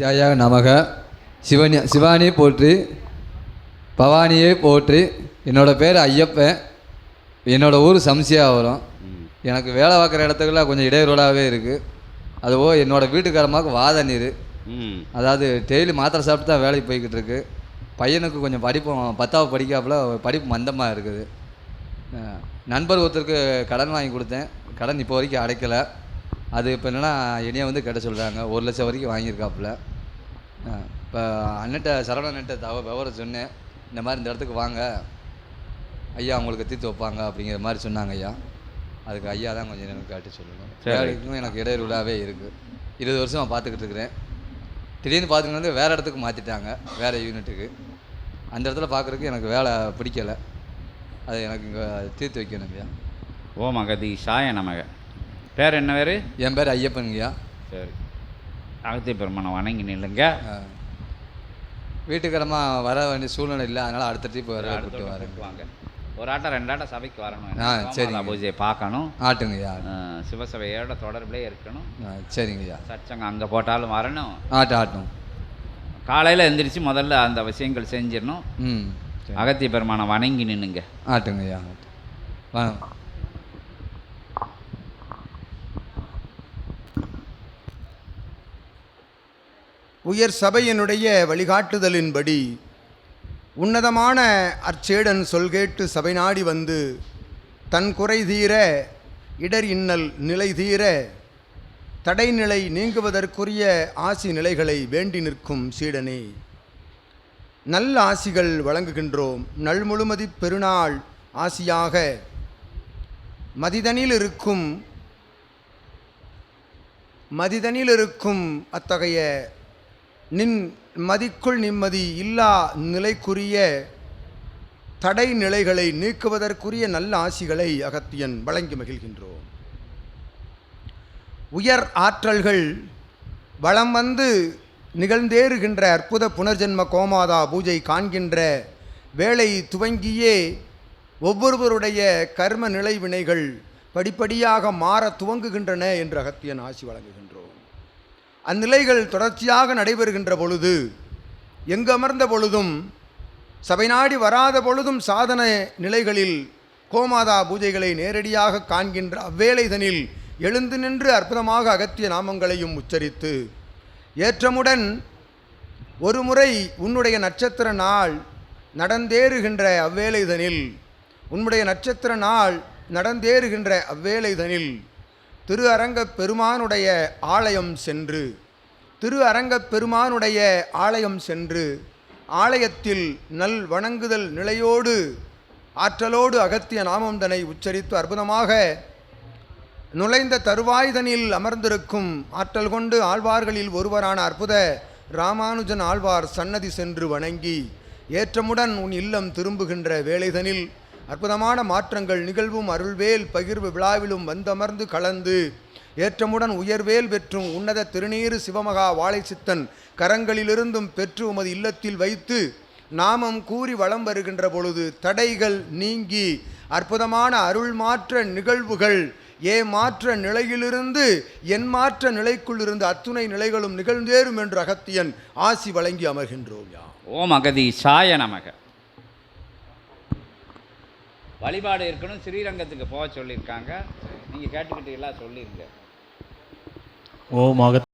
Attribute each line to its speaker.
Speaker 1: ஜாயாக நமக. சிவனி சிவானி போற்றி பவானியே போற்றி என்னோட பேர் ஐயப்பன். என்னோட ஊர் சம்சியாவரம். எனக்கு வேலை பார்க்குற இடத்துக்குலாம் கொஞ்சம் இடையூறாகவே இருக்குது அதுவோ என்னோட வீட்டுக்காரமாவுக்கு வாத நீர். அதாவது டெய்லி மாத்திரை சாப்பிட்டு தான் வேலைக்கு போய்கிட்டு இருக்கு. பையனுக்கு கொஞ்சம் படிப்பு பத்தாவது படிக்காப்புல படிப்பு மந்தமாக இருக்குது. நண்பர் ஒருத்தருக்கு கடன் வாங்கி கொடுத்தேன். கடன் இப்போ வரைக்கும் அடைக்கலை. அது இப்போ என்னன்னா என்னைய வந்து கட்ட சொல்கிறாங்க ஒரு லட்சம் வரைக்கும் வாங்கியிருக்காப்புல. இப்போ அண்ணன்ட்ட சரவண அண்ணன்ட்ட தவ விவரம் சொன்னேன். இந்த மாதிரி இந்த இடத்துக்கு வாங்க. ஐயா உங்களுக்கு தீர்த்து வைப்பாங்க அப்படிங்கிற மாதிரி சொன்னாங்க ஐயா. அதுக்கு ஐயா தான் கொஞ்சம் எனக்கு காட்டி சொல்லணும். வேலைக்கும் எனக்கு இடையூறாகவே இருக்குது இருபது வருஷம் பார்த்துக்கிட்டு இருக்கிறேன். திடீர்னு பார்த்துக்கிட்டு வந்து வேறு இடத்துக்கு மாற்றிட்டாங்க வேறு யூனிட்டுக்கு. அந்த இடத்துல பார்க்குறதுக்கு எனக்கு வேலை பிடிக்கலை. அது எனக்கு இங்கே தீர்த்து வைக்கணும் ஐயா.
Speaker 2: ஓம் அகதி சாய நமக. பேர் என்ன பேர்?
Speaker 1: என் பேர் ஐயப்பனுங்கய்யா
Speaker 2: சரி. அகத்திய பெருமானை வணங்கி நில்லுங்க.
Speaker 1: வீட்டுக்கிழமா வர வேண்டிய சூழ்நிலை இல்லை அதனால் அடுத்த ட்ரிப் வர கூப்பிட்டு வரேன்.
Speaker 2: ஒரு ஆட்டம் ரெண்டு ஆட்டம் சபைக்கு வரணும்.
Speaker 1: ஆ.
Speaker 2: கோமாதா பூஜையை பார்க்கணும்.
Speaker 1: ஆட்டுங்கய்யா
Speaker 2: சிவசபையோட தொடர்புலேயே இருக்கணும்.
Speaker 1: சரிங்கய்யா
Speaker 2: சச்சங்கம் அங்கே போட்டாலும் வரணும்.
Speaker 1: ஆட்டும் ஆட்டும்.
Speaker 2: காலையில் எந்திரிச்சு முதல்ல அந்த விஷயங்கள் செஞ்சிடணும்.
Speaker 1: ம் சரி.
Speaker 2: அகத்திய பெருமானை வணங்கி நின்னுங்க
Speaker 1: ஆட்டுங்கய்யா
Speaker 3: உயர் சபையினுடைய வழிகாட்டுதலின்படி உன்னதமான அர்ச்சேடன் சொல்கேட்டு சபை நாடி வந்து தன் குறை தீர இடர் இன்னல் நிலை தீர தடைநிலை நீங்குவதற்குரிய ஆசி நிலைகளை வேண்டி நிற்கும் சீடனே. நல்ல ஆசிகள் வழங்குகின்றோம். நல்முழுமதி பெருநாள் ஆசியாக மதிதனில் இருக்கும் மதிதனில் இருக்கும் அத்தகைய நின் மதிக்குள் நிம்மதி இல்லா நிலைக்குரிய தடை நிலைகளை நீக்குவதற்குரிய நல்ல ஆசிகளை அகத்தியன் வழங்கி மகிழ்கின்றோம். உயர் ஆற்றல்கள் வளம் வந்து நிகழ்ந்தேறுகின்ற அற்புத புனர்ஜென்ம கோமாதா பூஜை காண்கின்ற வேலை துவங்கியே ஒவ்வொருவருடைய கர்ம நிலை வினைகள் படிப்படியாக மாற துவங்குகின்றன என்று அகத்தியன் ஆசி வழங்குகின்றோம். அந்நிலைகள் தொடர்ச்சியாக நடைபெறுகின்ற பொழுது எங்கு அமர்ந்த பொழுதும் சபை நாடி வராத பொழுதும் சாதன நிலைகளில் கோமாதா பூஜைகளை நேரடியாக காண்கின்ற அவ்வேளைதனில் எழுந்து நின்று அற்புதமாக அகத்திய நாமங்களையும் உச்சரித்து ஏற்றமுடன் ஒரு முறை உன்னுடைய நட்சத்திர நாள் நடந்தேறுகின்ற அவ்வேளைதனில் உன்னுடைய நட்சத்திர நாள் நடந்தேறுகின்ற அவ்வேளைதனில் திரு அரங்கப் பெருமானுடைய ஆலயம் சென்று திரு அரங்கப் பெருமானுடைய ஆலயம் சென்று ஆலயத்தில் நல் வணங்குதல் நிலையோடு ஆற்றலோடு அகத்திய நாமந்தனை உச்சரித்து அற்புதமாக நுழைந்த தருவாய்தனில் அமர்ந்திருக்கும் ஆற்றல் கொண்டு ஆழ்வார்களில் ஒருவரான அற்புத ராமானுஜன் ஆழ்வார் சன்னதி சென்று வணங்கி ஏற்றமுடன் உன் இல்லம் திரும்புகின்ற வேலைதனில் அற்புதமான மாற்றங்கள் நிகழ்வும் அருள்வேல் பகிர்வு விழாவிலும் வந்தமர்ந்து கலந்து ஏற்றமுடன் உயர்வேல் பெற்றும் உன்னத திருநீறு சிவமகா வாழைச்சித்தன் கரங்களிலிருந்தும் பெற்று உமது இல்லத்தில் வைத்து நாமம் கூறி வலம் வருகின்ற பொழுது தடைகள் நீங்கி அற்புதமான அருள் மாற்ற நிகழ்வுகள் ஏ மாற்ற நிலையிலிருந்து என் மாற்ற நிலைக்குள்ளிருந்து அத்துணை நிலைகளும் நிகழ்ந்தேறும் என்று அகத்தியன் ஆசி வழங்கி அமர்கின்றோம் யா
Speaker 2: ஓம் அகதி சாய நமக. வழிபாடு இருக்கணும் ஸ்ரீரங்கத்துக்கு போக சொல்லியிருக்காங்க. நீங்கள் கேட்டுக்கிட்டீங்களா சொல்லிருங்க
Speaker 4: ஓம் அகத்